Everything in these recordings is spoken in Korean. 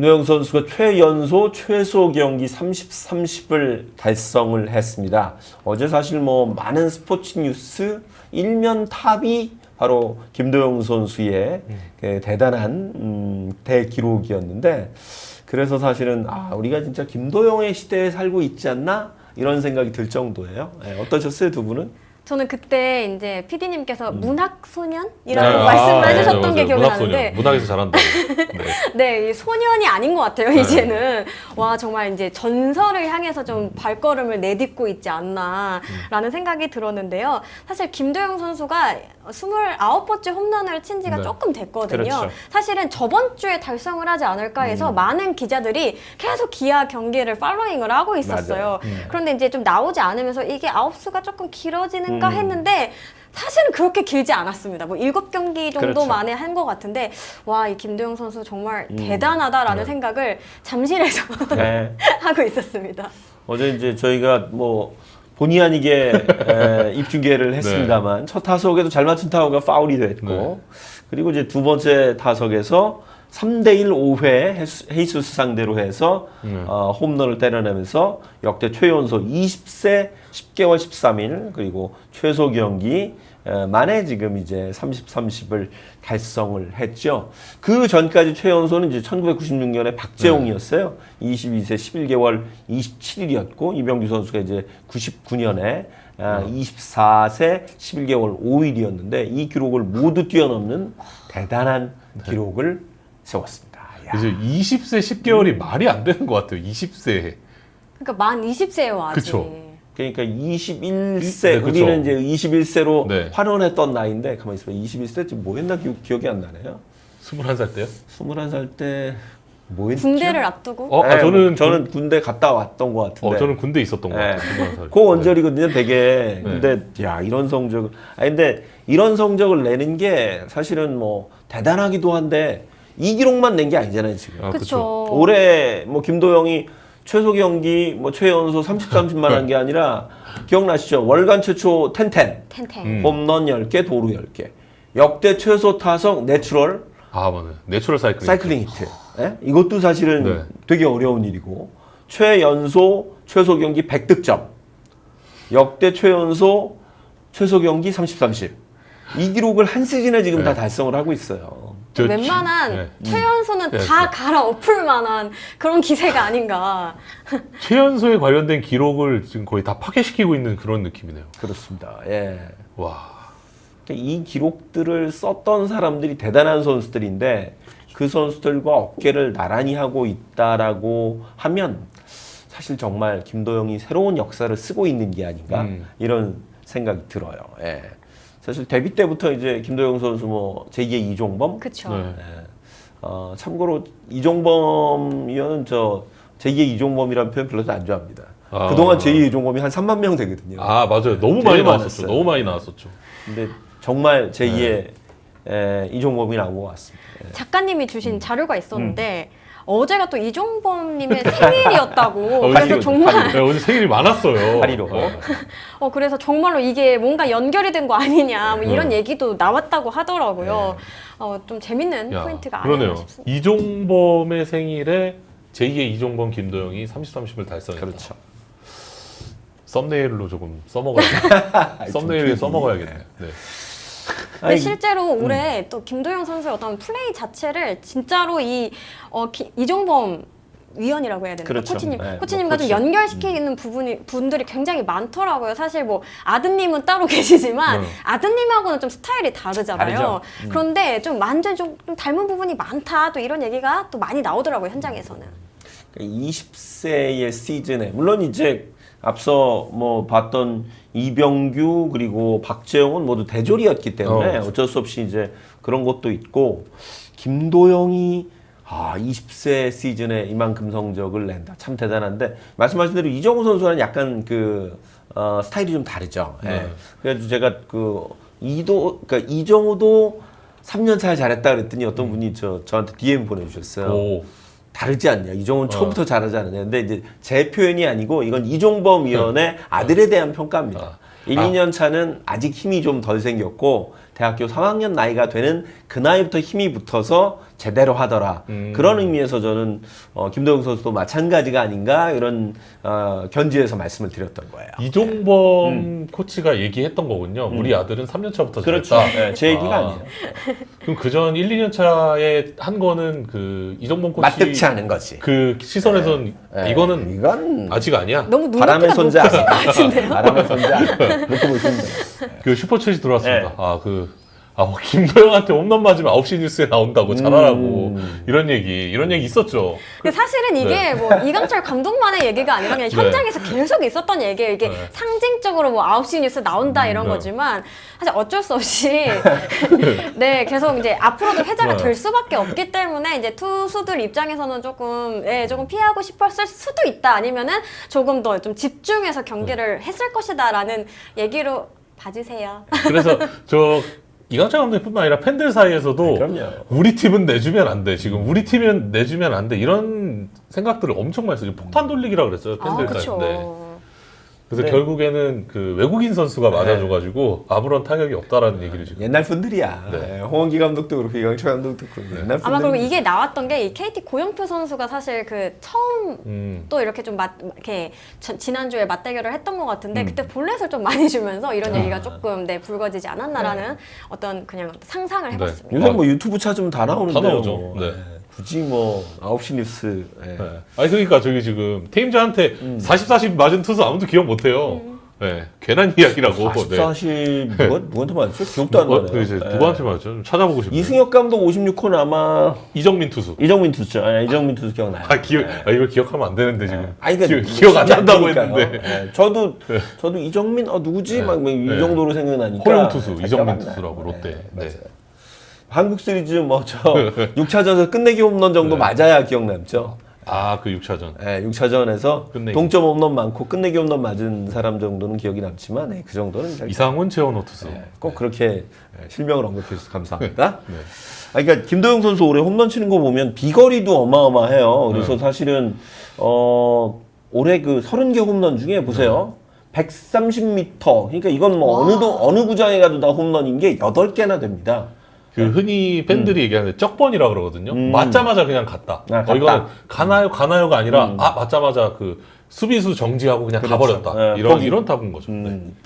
김도영 선수가 최연소 최소 경기 30, 30을 달성을 했습니다. 어제 사실 뭐 많은 스포츠 뉴스 일면 탑이 바로 김도영 선수의 그 대단한 음, 대기록이었는데 그래서 사실은 아 우리가 진짜 김도영의 시대에 살고 있지 않나 이런 생각이 들 정도예요. 예, 어떠셨어요 두 분은? 저는 그때 이제 PD님께서 음. 문학 소년이라고 네, 말씀을 아, 해주셨던 맞아요, 게 기억이 문학 소년. 나는데 문학에서 잘한다. 네. 네, 이 소년이 아닌 것 같아요, 네. 이제는. 와, 정말 이제 전설을 향해서 좀 발걸음을 내딛고 있지 않나라는 생각이 들었는데요. 사실 김도영 선수가 29번째 홈런을 친 지가 네. 조금 됐거든요. 그렇죠. 사실은 저번 주에 달성을 하지 않을까 음. 해서 많은 기자들이 계속 기아 경기를 팔로잉을 하고 있었어요. 맞아요. 그런데 이제 좀 나오지 않으면서 이게 아웃수가 조금 길어지는가 음. 했는데 사실은 그렇게 길지 않았습니다. 뭐 일곱 경기 정도 그렇죠. 만에 한 것 같은데 와 이 김도영 선수 정말 음. 대단하다라는 네. 생각을 잠실에서 네. 하고 있었습니다. 어제 이제 저희가 뭐 본의 아니게 에, 입중계를 했습니다만 첫 타석에도 잘 맞춘 타구가 파울이 됐고 네. 그리고 이제 두 번째 타석에서 3대1 5회 헤이수스 상대로 해서 네. 어, 홈런을 때려내면서 역대 최연소 20세 10개월 13일 그리고 최소 경기 에, 만에 지금 이제 30, 30을 달성을 했죠. 그 전까지 최연소는 이제 1996년에 박재홍이었어요. 22세 11개월 27일이었고 이병규 선수가 이제 99년에 아, 24세 11개월 5일이었는데 이 기록을 모두 뛰어넘는 대단한 기록을 세웠습니다. 야. 이제 20세 10개월이 말이 안 되는 것 같아요. 20세. 그러니까 만 20세예요 아직. 그쵸. 그러니까 21세 네, 그쵸. 우리는 이제 21세로 네. 환원했던 나이인데 가만히 있어봐 21세 지금 뭐 했나 기, 기억이 안 나네요 21살 때요? 21살 때 뭐 했죠? 군대를 앞두고 어, 아, 네, 저는 저는 군대 갔다 왔던 것 같은데 어, 저는 군대 있었던 것 네. 같아요. 21살. 그 원절이거든요, 되게. 네. 근데 야 이런 성적, 아 근데 이런 성적을 내는 게 사실은 뭐 대단하기도 한데 이 기록만 낸 게 아니잖아요 지금. 아, 그렇죠. 올해 뭐 김도영이 최소 경기 뭐 최연소 30, 30만 한 게 아니라 기억나시죠? 월간 최초 텐텐, 텐텐. 음. 홈런 10개, 도루 10개. 역대 최소 타석 내추럴 아, 맞네. 내추럴 사이클링. 사이클링 히트. 예? 이것도 사실은 네. 되게 어려운 일이고 최연소 최소 경기 100득점. 역대 최연소 최소 경기 30, 30. 이 기록을 한 시즌에 지금 네. 다 달성을 하고 있어요. 저 웬만한 네. 최연소는 네, 다 네. 갈아엎을 만한 그런 기세가 아닌가. 최연소에 관련된 기록을 지금 거의 다 파괴시키고 있는 그런 느낌이네요. 그렇습니다. 예. 와. 그러니까 이 기록들을 썼던 사람들이 대단한 선수들인데 그 선수들과 어깨를 나란히 하고 있다라고 하면 사실 정말 김도영이 새로운 역사를 쓰고 있는 게 아닌가 음. 이런 생각이 들어요. 예. 사실 데뷔 때부터 이제 김도영 선수 뭐 제2의 이종범 그쵸. 네. 예. 어, 참고로 이종범 위원은 저 제2의 이종범이라는 표현 별로 안 좋아합니다. 아. 그동안 제2의 이종범이 한 3만 명 되거든요. 아, 맞아요. 너무 많이 나왔었죠. 많았어요. 너무 많이 나왔었죠. 근데 정말 제2의 네. 에, 이종범이 나온 것 같습니다. 예. 작가님이 주신 음. 자료가 있었는데 어제가 또 이종범님의 생일이었다고. 어, 그래서 정말 네, 오늘 생일이 많았어요. 파리로. 네. 어 그래서 정말로 이게 뭔가 연결이 된 거 아니냐 뭐 이런 네. 얘기도 나왔다고 하더라고요. 어 좀 재밌는 야, 포인트가 그러네요. 아닌가 싶습니다. 이종범의 생일에 제2의 이종범 김도영이 30, 30을 달성했다. 그렇죠. 썸네일로 조금 써먹어야겠네. 썸네일에 써먹어야겠네. 네. 근데 아니, 실제로 음. 올해 또 김도영 선수의 어떤 플레이 자체를 진짜로 이 어, 기- 이종범 위원이라고 해야 되나 그렇죠. 코치님 네, 코치님과 뭐좀 코치. 연결시키는 부분이 분들이 굉장히 많더라고요. 사실 뭐 아드님은 따로 계시지만 네. 아드님하고는 좀 스타일이 다르잖아요. 다르죠. 음. 그런데 좀 완전 좀, 좀 닮은 부분이 많다. 또 이런 얘기가 또 많이 나오더라고요 현장에서는. 20세의 시즌에 물론 이제 앞서 뭐 봤던 이병규 그리고 박재영은 모두 대졸이었기 때문에 어, 어쩔 수 없이 이제 그런 것도 있고 김도영이 아 20세 시즌에 이만큼 성적을 낸다 참 대단한데 말씀하신 대로 이정우 선수와는 약간 그 어, 스타일이 좀 다르죠. 예. 네. 그래서 제가 그 이도 그러니까 이정우도 3년 차에 잘했다 그랬더니 어떤 분이 저 저한테 DM 보내주셨어요. 오. 다르지 않냐. 이종은 어. 처음부터 잘하지 않느냐. 근데 이제 제 표현이 아니고 이건 이종범 위원의 아들에 대한 평가입니다. 아. 1, 아. 2년 차는 아직 힘이 좀 덜 생겼고 대학교 3학년 나이가 되는 그 나이부터 힘이 붙어서 제대로 하더라. 음. 그런 의미에서 저는 어, 김도영 선수도 마찬가지가 아닌가 이런 어, 견지에서 말씀을 드렸던 거예요. 이종범 코치가 얘기했던 거군요. 우리 아들은 3년 차부터 음. 그렇죠. 잘했다. 네, 제 얘기가 아. 아. 니에요 그럼 그전 1, 2년 차에 한 거는 그 이종범 코치 맞득치 않은 거지. 그 시선에선 네, 이거는 이건 아직 아니야. 너무 바람의 손자 같은데요? 바람의 손자 놓고 보시면 돼요. 그 슈퍼챗이 들어왔습니다. 네. 아, 그, 아, 뭐 김도영한테 홈런 맞으면 9시 뉴스에 나온다고 잘하라고. 음. 이런 얘기, 이런 얘기 있었죠. 근데 사실은 이게 네. 뭐 이강철 감독만의 얘기가 아니라 그냥 네. 현장에서 계속 있었던 얘기예요. 이게 네. 상징적으로 뭐 9시 뉴스 나온다 이런 네. 거지만 사실 어쩔 수 없이 네 계속 이제 앞으로도 회자가 네. 될 수밖에 없기 때문에 이제 투수들 입장에서는 조금 예, 조금 피하고 싶었을 수도 있다 아니면은 조금 더 좀 집중해서 경기를 했을 것이다라는 얘기로 봐주세요. 그래서 저 이강철 감독뿐만 아니라 팬들 사이에서도 그럼요. 우리 팀은 내주면 안 돼. 지금 우리 팀은 내주면 안 돼. 이런 생각들을 엄청 많이 써요. 폭탄 돌리기라 그랬어요. 아 팬들 그렇죠. 사이인데. 그 래서 네. 결국에는 그 외국인 선수가 맞아줘가지고 아무런 타격이 없다라는 얘기를 지금. 옛날 분들이야. 네. 홍원기 감독도 그렇고 이강철 감독도 그렇고 옛날 분들. 아마 그리고 이게 나왔던 게 이 KT 고영표 선수가 사실 그 처음 음. 또 이렇게 좀 맞, 이렇게 저- 지난주에 맞대결을 했던 것 음. 같은데 그때 볼넷을 좀 많이 주면서 이런 얘기가 조금 네 불거지지 않았나라는 어떤 그냥 상상을 네. 해봤습니다. 요새 뭐 유튜브 찾으면 다 나오는데요. 다 나오죠. 뭐. 네. 굳이 뭐 9시 뉴스. 예. 네. 아니 그러니까 저기 지금 테임즈한테 음. 40, 40 맞은 투수 아무도 기억 못해요. 네. 괜한 이야기라고. 40, 네. 40 누가 누구한테 맞았죠? 기억도 안 뭐, 나네요. 그 이제 예. 누구한테 맞죠? 좀 찾아보고 싶네요. 이승엽 감독 56호는 아마 이정민 투수. 이정민 투수죠. 아, 이정민 투수 기억나요. 아 기억, 아 이걸 기억하면 안 되는데 지금. 아니, 그러니까 기억, 기억 안 쉽지 난다고 않으니까요. 했는데. 예, 저도 저도 이정민 어 누구지 네. 막이 네. 정도로 생각나니까 허용 투수 잘 이정민 기억 안 나요. 투수라고 롯데. 네, 네. 맞아요. 한국 시리즈 뭐 저 6차전에서 끝내기 홈런 정도 네. 맞아야 기억 남죠. 아 그 6차전. 예, 6차전에서 끝내기. 동점 홈런 많고 끝내기 홈런 맞은 사람 정도는 기억이 남지만 예, 그 정도는 잘 이상훈 최원 호 투수. 예, 꼭 그렇게 예, 실명을 언급해 주셔서 감사합니다. 네. 아, 그러니까 김도영 선수 올해 홈런 치는 거 보면 비거리도 어마어마해요. 그래서 네. 사실은 어 올해 그 30개 홈런 중에 보세요. 130m. 그러니까 이건 뭐 와. 어느 도 어느 구장에 가도 다 홈런인 게 8개나 됩니다. 그 흔히 팬들이 얘기하는 쩍번이라 그러거든요. 음. 맞자마자 그냥 갔다. 아, 어, 갔다. 이거는 가나요 가나요가 아니라 음. 아 맞자마자 그 수비수 정지하고 그냥 그렇죠. 가버렸다. 네, 이런 포기. 이런 타구인 거죠. 네. 음.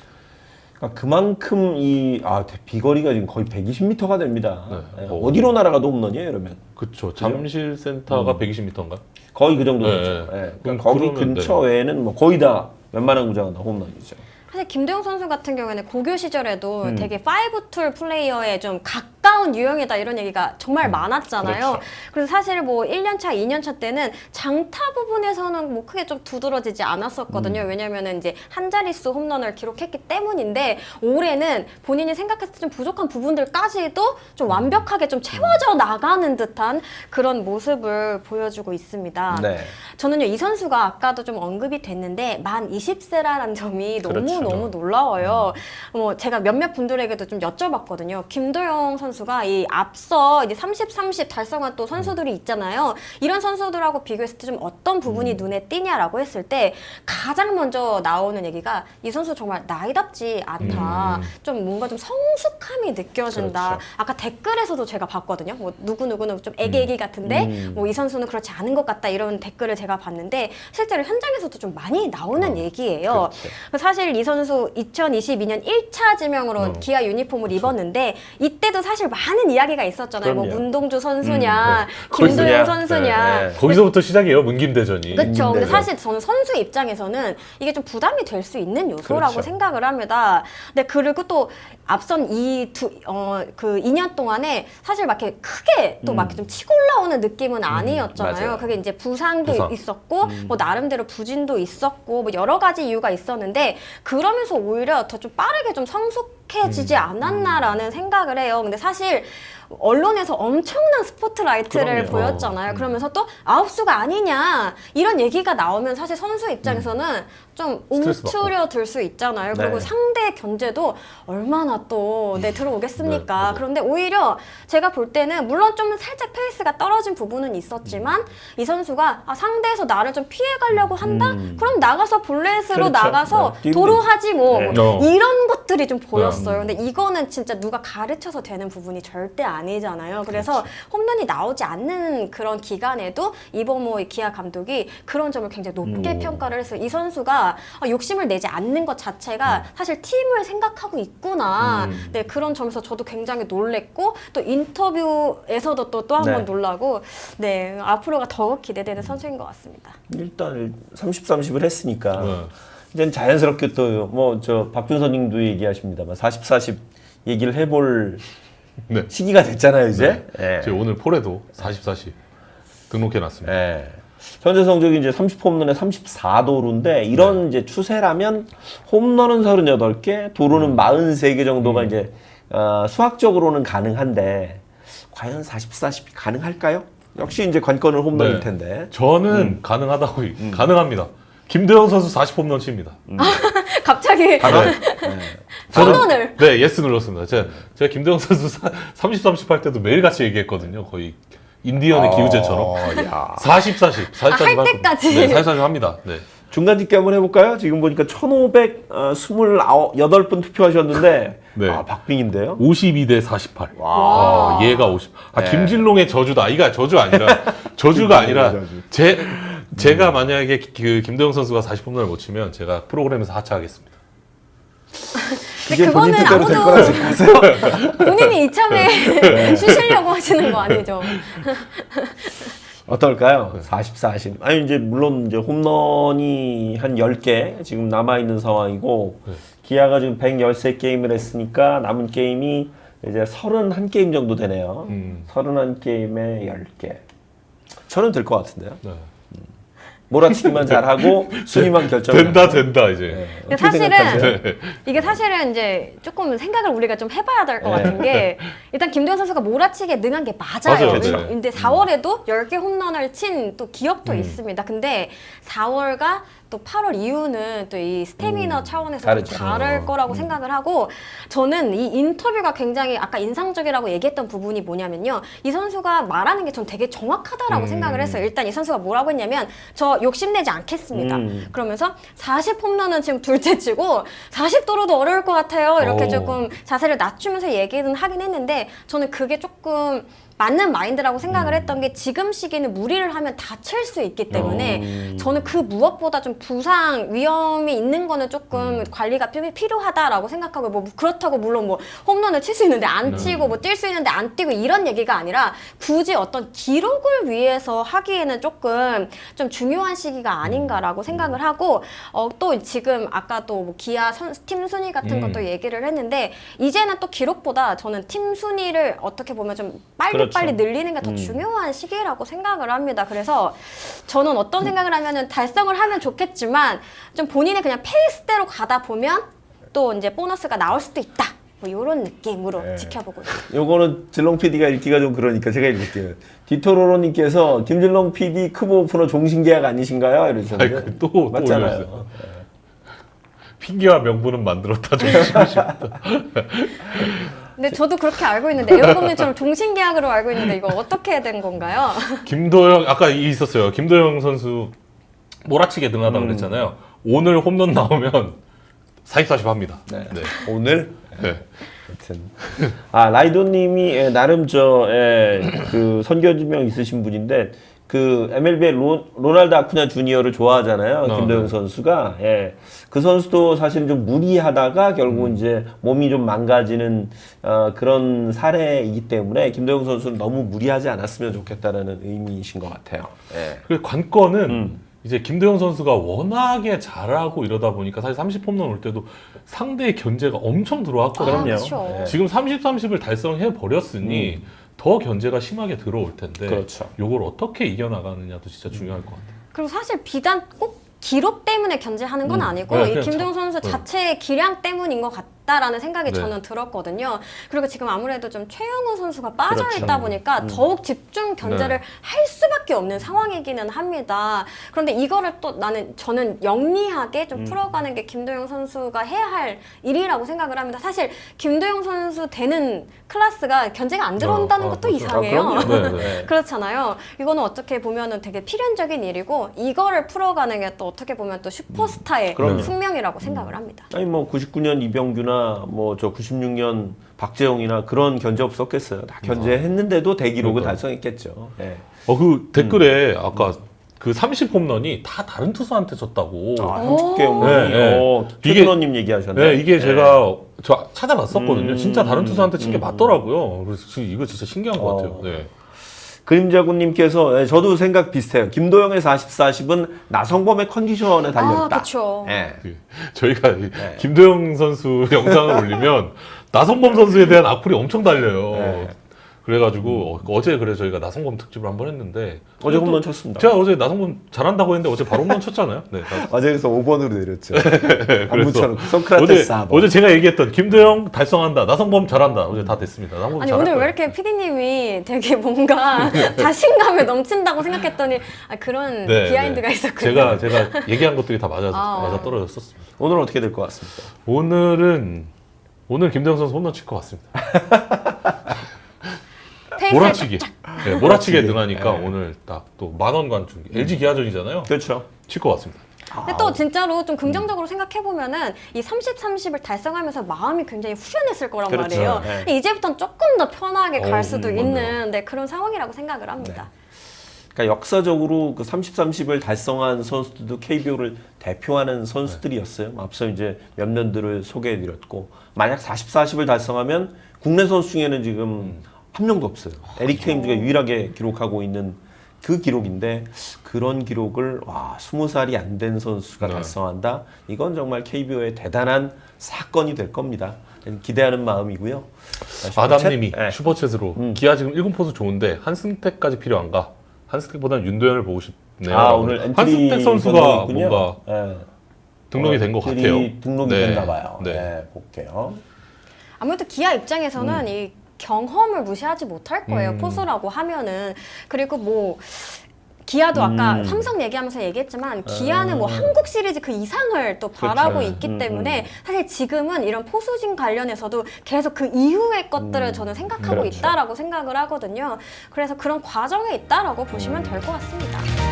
그러니까 그만큼 이 아, 비거리가 지금 거의 120m가 됩니다. 네. 예, 어. 어디로 날아가도 홈런이에요, 이러면. 그렇죠. 잠실 센터가 음. 120m인가? 거의 그 정도 네, 되죠. 네. 예, 그럼 그러니까 거기 그러면, 근처 외에는 뭐 거의 다 웬만한 구장은 다 홈런이죠. 사실 김도영 선수 같은 경우에는 고교 시절에도 음. 되게 파이브 툴 플레이어에 좀 가까운 유형이다 이런 얘기가 정말 많았잖아요. 그렇죠. 그래서 사실 뭐 1년차, 2년차 때는 장타 부분에서는 뭐 크게 좀 두드러지지 않았었거든요. 음. 왜냐면은 이제 한 자릿수 홈런을 기록했기 때문인데 올해는 본인이 생각했을 때 좀 부족한 부분들까지도 좀 완벽하게 좀 채워져 나가는 듯한 그런 모습을 보여주고 있습니다. 네. 저는요 이 선수가 아까도 좀 언급이 됐는데 만 20세라는 점이 너무 그렇죠. 너무 놀라워요. 뭐 제가 몇몇 분들에게도 좀 여쭤봤거든요. 김도영 선수가 이 앞서 이제 30, 30 달성한 또 선수들이 있잖아요. 이런 선수들하고 비교했을 때 좀 어떤 부분이 눈에 띄냐라고 했을 때 가장 먼저 나오는 얘기가 이 선수 정말 나이답지 않다. 음. 좀 뭔가 좀 성숙함이 느껴진다. 그렇죠. 아까 댓글에서도 제가 봤거든요. 뭐 누구 누구는 좀 애기애기 같은데 음. 뭐 이 선수는 그렇지 않은 것 같다 이런 댓글을 제가 봤는데 실제로 현장에서도 좀 많이 나오는 어, 얘기예요. 그렇죠. 사실 이 선수 2022년 1차 지명으로 어. 기아 유니폼을 입었는데 이때도 사실 많은 이야기가 있었잖아요. 뭐 그럼요. 문동주 선수냐, 거기서 김도영 그냥, 선수냐. 네, 네. 거기서부터 시작이에요. 문김대전이. 그렇죠. 근데 네. 사실 저는 선수 입장에서는 이게 좀 부담이 될 수 있는 요소라고 그렇죠. 생각을 합니다. 근데 그리고 또 앞선 이두어그 2년 동안에 사실 막 이렇게 크게 또 막 좀 치고 올라오는 느낌은 아니었잖아요. 음. 맞아요. 그게 이제 부상도 부상. 있었고 뭐 나름대로 부진도 있었고 뭐 여러 가지 이유가 있었는데 그러면서 오히려 더 좀 빠르게 좀 성숙 해지지 음. 않았나라는 생각을 해요. 근데 사실 언론에서 엄청난 스포트라이트를 그럼요. 보였잖아요. 음. 그러면서 또 아홉수가 아니냐 이런 얘기가 나오면 사실 선수 입장에서는 좀 스트레스. 움츠려들 수 있잖아요. 그리고 네. 상대 견제도 얼마나 또 네, 들어오겠습니까? 네, 맞아요. 그런데 오히려 제가 볼 때는 물론 좀 살짝 페이스가 떨어진 부분은 있었지만 음. 이 선수가 아, 상대에서 나를 좀 피해 가려고 한다? 음. 그럼 나가서 볼넷으로 그렇죠. 나가서 네, 도로하지 뭐, 네. 뭐 어. 이런 것들이 좀 네, 보였어요. 있었어요. 근데 이거는 진짜 누가 가르쳐서 되는 부분이 절대 아니잖아요. 그래서 홈런이 나오지 않는 그런 기간에도 이범호 기아 감독이 그런 점을 굉장히 높게 음. 평가를 해서 이 선수가 아, 욕심을 내지 않는 것 자체가 사실 팀을 생각하고 있구나. 음. 네 그런 점에서 저도 굉장히 놀랬고 또 인터뷰에서도 또 또 한 번 네. 놀라고 네 앞으로가 더욱 기대되는 선수인 것 같습니다. 일단 30, 30을 했으니까 네. 이제 자연스럽게 또 뭐 저 박준서님도 얘기하십니다만 40, 40 얘기를 해볼 네. 시기가 됐잖아요 이제. 예. 제가 오늘 폴에도 40, 40 등록해 놨습니다. 예. 현재 성적이 이제 30 홈런에 34도루인데 이런 이제 추세라면 홈런은 38개, 도루는 43개 정도가 이제 어, 수학적으로는 가능한데 과연 40, 40이 가능할까요? 역시 이제 관건은 홈런일 네. 텐데. 저는 가능하다고 가능합니다. 김대현 선수 40 홈런 칩니다. 갑자기 바로 네. 홈런을 네, 예스 눌렀습니다. 제가, 제가 김대현 선수 사- 30, 30 할 때도 매일 같이 얘기했거든요. 거의 인디언의 기우제처럼. 어, 야. 40, 40. 40, 40 아, 할 때까지. 네, 40, 40 합니다. 네. 중간 집계 한번 해볼까요? 지금 보니까 1,528분 투표하셨는데 네. 아 박빙인데요. 52대 48. 와. 아, 얘가 50. 아, 네. 김진롱의 저주다. 이가 저주 아니라, 저주가 아니라, 저주. 제, 제가 만약에 그 김대영 선수가 40 홈런을 못 치면 제가 프로그램에서 하차하겠습니다. 이게 그거는 본인 뜻대로 될 아무도- 거라 생각하세요? 본인이 이참에 쉬시려고 하시는 거 아니죠? 어떨까요? 40, 40. 아니 이제 물론 이제 홈런이 한 10개 지금 남아 있는 상황이고 네. 기아가 지금 113 게임을 했으니까 남은 게임이 이제 31게임 정도 되네요. 음. 31게임에 10개. 저는 될 것 같은데요. 네. 몰아치기만 잘하고 순위만 결정하면 된다, 된다, 이제. 네. 근데 어떻게 사실은 생각하세요? 네. 이게 사실은 이제 조금 생각을 우리가 좀 해봐야 될 것 네. 같은 게 일단 김도현 선수가 몰아치기에 능한 게 맞아요. 맞아요, 그렇죠. 맞아요. 근데 4월에도 10개 홈런을 친 또 기억도 음. 있습니다. 근데 4월과 또 8월 이후는 또 이 스태미너 음, 차원에서 좀 다르죠. 다를 어. 거라고 생각을 하고 저는 이 인터뷰가 굉장히 아까 인상적이라고 얘기했던 부분이 뭐냐면요. 이 선수가 말하는 게 전 되게 정확하다라고 음. 생각을 했어요. 일단 이 선수가 뭐라고 했냐면 저 욕심내지 않겠습니다. 음. 그러면서 40 홈런은 지금 둘째 치고 40도로도 어려울 것 같아요. 이렇게 오. 조금 자세를 낮추면서 얘기는 하긴 했는데 저는 그게 조금 맞는 마인드라고 생각을 했던 게 지금 시기는 무리를 하면 다칠 수 있기 때문에 음. 저는 그 무엇보다 좀 부상 위험이 있는 거는 조금 관리가 피- 필요하다라고 생각하고 뭐 그렇다고 물론 뭐 홈런을 칠 수 있는데 안 치고 뭐 뛸 수 있는데 안 뛰고 이런 얘기가 아니라 굳이 어떤 기록을 위해서 하기에는 조금 좀 중요한 시기가 아닌가라고 생각을 하고 어, 또 지금 아까 또 뭐 기아 선, 팀 순위 같은 음. 것도 얘기를 했는데 이제는 또 기록보다 저는 팀 순위를 어떻게 보면 좀 빨리 그렇죠. 빨리 늘리는 게 더 음. 중요한 시기라고 생각을 합니다. 그래서 저는 어떤 생각을 하면은 달성을 하면 좋겠지만 좀 본인의 그냥 페이스대로 가다 보면 또 이제 보너스가 나올 수도 있다. 뭐 이런 느낌으로 네. 지켜보고 있습니다. 요거는 질롱 PD가 읽기가 좀 그러니까 제가 읽을게요. 디토로로님께서 김질롱 PD 크보 오프너 종신계약 아니신가요? 아이, 이러셨는데 그 또, 또 맞잖아요. 올렸어요. 핑계와 명분은 만들었다 좀 치고 싶다. 근데 저도 그렇게 알고 있는데 에어건님처럼 종신 계약으로 알고 있는데 이거 어떻게 된 건가요? 김도영 아까 이 있었어요. 김도영 선수 몰아치기에 능하다 고 음. 그랬잖아요. 오늘 홈런 나오면 40, 40 합니다. 네. 네. 오늘 네. 하여튼 아 라이도님이 예, 나름 저그 선교지명 있으신 분인데 그 MLB의 로, 로날드 아쿠냐 주니어를 좋아하잖아요 어, 김도영 네. 선수가 예. 그 선수도 사실 좀 무리하다가 결국 은 이제 몸이 좀 망가지는 어, 그런 사례이기 때문에 김도영 선수는 너무 무리하지 않았으면 좋겠다라는 의미이신 것 같아요. 예. 그 관건은 음. 이제 김도영 선수가 워낙에 잘하고 이러다 보니까 사실 30 홈런 올 때도 상대의 견제가 엄청 들어왔거든요. 그럼요. 그렇죠. 예. 지금 30, 30을 달성해 버렸으니 더 견제가 심하게 들어올 텐데 음. 그렇죠. 요걸 어떻게 이겨나가느냐도 진짜 중요할 것 같아요. 그리고 사실 비단 꼭 기록 때문에 견제하는 건 음. 아니고 네, 이 그냥 김도영 저- 선수 네. 자체의 기량 때문인 것 같 다라는 생각이 네. 저는 들었거든요. 그리고 지금 아무래도 좀 최영우 선수가 빠져 그렇죠. 있다 보니까 음. 더욱 집중 견제를 네. 할 수밖에 없는 상황이기는 합니다. 그런데 이거를 또 나는 저는 영리하게 좀 음. 풀어가는 게 김도영 선수가 해야 할 일이라고 생각을 합니다. 사실 김도영 선수 되는 클래스가 견제가 안 들어온다는 어, 어, 것도 그렇죠. 이상해요. 아. 네, 네. 그렇잖아요. 이거는 어떻게 보면은 되게 필연적인 일이고 이거를 풀어가는 게 또 어떻게 보면 또 슈퍼스타의 그럼요. 숙명이라고 생각을 합니다. 아니 뭐 99년 이병규나 이정재나 뭐 저 96년 박재홍이나 그런 견제 없었겠어요. 다 견제했는데도 대기록을 그러니까요. 달성했겠죠. 예. 어 그 댓글에 아까 그 30홈런이 다 다른 투수한테 졌다고. 아, 오. 현축계 어머니. 네, 네. 어, 이게- 최근원님 얘기하셨네. 네, 이게 제가 저 찾아봤었거든요. 음, 진짜 다른 투수한테 친 게 음, 맞더라고요. 그래서 지금 이거 진짜 신기한 것 같아요. 어. 네. 그림자군님께서 예, 저도 생각 비슷해요. 김도영의 40, 40은 나성범의 컨디션에 달려 아, 있다. 그쵸. 예. 그 저희가 이 네. 김도영 선수 영상을 올리면 나성범 선수에 대한 악플이 엄청 달려요. 네. 그래가지고 어, 제 그래 저희가 나성범 특집을 한번 했는데 어제 또 홈런 쳤습니다. 제가 어제 나성범 잘한다고 했는데 어제 바로 홈런 쳤잖아요. 네. 나- 어제에서 5번으로 내렸죠. 그래서 안무처럼 어제 소크라테스 4번. 어제 제가 얘기했던 김도영 달성한다, 나성범 잘한다. 어제 다 됐습니다. 나성범 아니 잘할 오늘 왜 거예요. 이렇게 피디님이 되게 뭔가 자신감에 넘친다고 생각했더니 아, 그런 네, 비하인드가 네. 있었군요. 제가 제가 얘기한 것들이 다 맞아 아. 맞아 떨어졌었습니다. 오늘 어떻게 될 것 같습니까? 오늘은 오늘 김도영 선수 홈런 칠 것 같습니다. 몰아치기. 네, 몰아치기에 능하니까 네. 오늘 딱 또 만원 관중 LG 기아전이잖아요. 그렇죠. 칠 것 같습니다. 근데 또 진짜로 좀 긍정적으로 생각해 보면은 이 30, 30을 달성하면서 마음이 굉장히 후련했을 거란 그렇죠. 말이에요. 네. 이제부터는 조금 더 편하게 갈 어, 수도 음, 있는 네, 그런 상황이라고 생각을 합니다. 그러니까 역사적으로 그 30, 30을 달성한 선수들도 KBO를 대표하는 선수들이었어요. 앞서 이제 몇 년들을 소개해드렸고 만약 40, 40을 달성하면 국내 선수 중에는 지금 한 명도 없어요. 에릭 테임즈가 유일하게 기록하고 있는 그 기록인데 그런 기록을 와 20살이 안 된 선수가 네. 달성한다. 이건 정말 KBO의 대단한 사건이 될 겁니다. 기대하는 마음이고요. 아담님이 네. 슈퍼챗으로 음. 기아 지금 1군 포수 좋은데 한승택까지 필요한가? 한승택보다는 윤도현을 보고 싶네요. 아 오늘 한승택 선수가. 뭔가 예. 등록이 어, 된것 같아요. 등록이 네. 됐나 봐요. 네. 네. 볼게요. 아무래도 기아 입장에서는 음. 이 경험을 무시하지 못할 거예요. 음. 포수라고 하면은 그리고 뭐 기아도 아까 음. 삼성 얘기하면서 얘기했지만 기아는 뭐 아. 한국 시리즈 그 이상을 또 바라고 그렇죠. 있기 음, 때문에 음. 사실 지금은 이런 포수진 관련해서도 계속 그 이후의 것들을 음, 저는 생각하고 그렇죠. 있다라고 생각을 하거든요. 그래서 그런 과정에 있다라고 보시면 음. 될것 같습니다.